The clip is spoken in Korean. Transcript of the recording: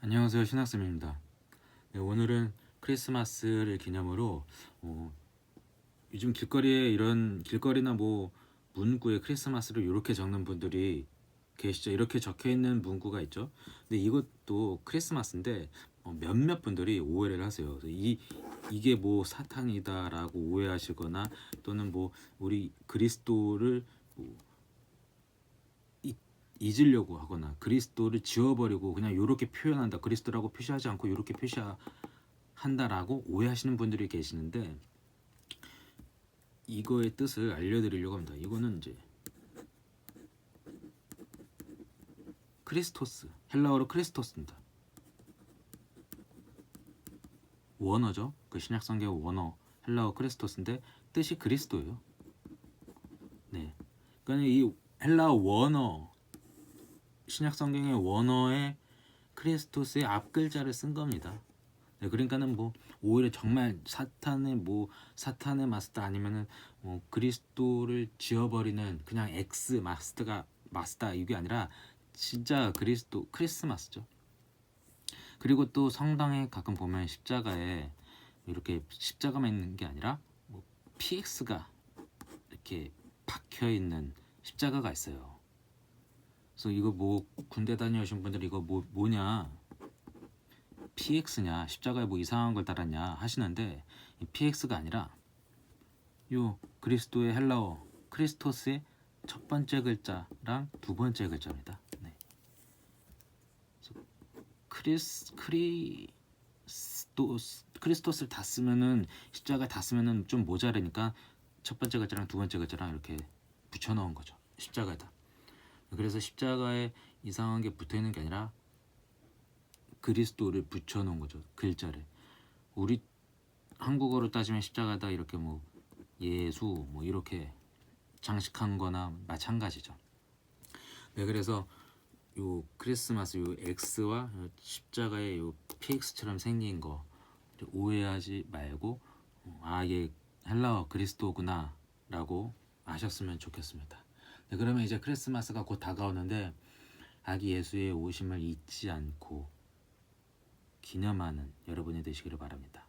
안녕하세요 신학쌤입니다. 네, 오늘은 크리스마스를 기념으로 어, 요즘 길거리에 이런 길거리나 뭐 문구에 크리스마스를 이렇게 적는 분들이 계시죠. 이렇게 적혀 있는 문구가 있죠. 근데 이것도 크리스마스인데 어, 몇몇 분들이 오해를 하세요. 이 이게 뭐 사탄이다 라고 오해하시거나 또는 뭐 우리 그리스도를 잊으려고 하거나 그리스도를 지워버리고 그냥 이렇게 표현한다 그리스도라고 표시하지 않고 이렇게 표시한다라고 오해하시는 분들이 계시는데 이거의 뜻을 알려드리려고 합니다. 이거는 이제 크리스토스 헬라어로 크리스토스입니다. 원어죠. 그 신약 성경 원어 헬라어 크리스토스인데 뜻이 그리스도예요. 네. 그러니까 이 헬라어 원어 신약 성경의 원어에 크리스토스의 앞 글자를 쓴 겁니다. 네, 그러니까는 뭐 오히려 정말 사탄의 뭐 사탄의 마스터 아니면은 뭐 그리스도를 지워버리는 그냥 엑스 마스터가 마스터 이게 아니라 진짜 그리스도 크리스마스죠. 그리고 또 성당에 가끔 보면 십자가에 이렇게 십자가만 있는 게 아니라 뭐 PX가 이렇게 박혀 있는 십자가가 있어요. 그래서 이거 뭐 군대 다녀오신 분들 이거 뭐 뭐냐 PX냐 십자가에 뭐 이상한 걸 달았냐 하시는데 이 PX가 아니라 요 그리스도의 헬라어 크리스토스의 첫 번째 글자랑 두 번째 글자입니다. 네. 크리스 크리스토스 크리스토스를 다 쓰면은 십자가 다 쓰면은 좀 모자라니까 첫 번째 글자랑 두 번째 글자랑 이렇게 붙여 넣은 거죠. 십자가에다. 그래서 십자가에 이상한 게 붙어 있는 게 아니라 그리스도를 붙여 놓은 거죠. 글자를. 우리 한국어로 따지면 십자가다 이렇게 뭐 예수 뭐 이렇게 장식한 거나 마찬가지죠. 네, 그래서 요 크리스마스 요 X와 요 십자가의 요 PX처럼 생긴 거 오해하지 말고 어, 아, 얘 헬라어 그리스도구나라고 아셨으면 좋겠습니다. 네, 그러면 이제 크리스마스가 곧 다가오는데 아기 예수의 오심을 잊지 않고 기념하는 여러분이 되시기를 바랍니다.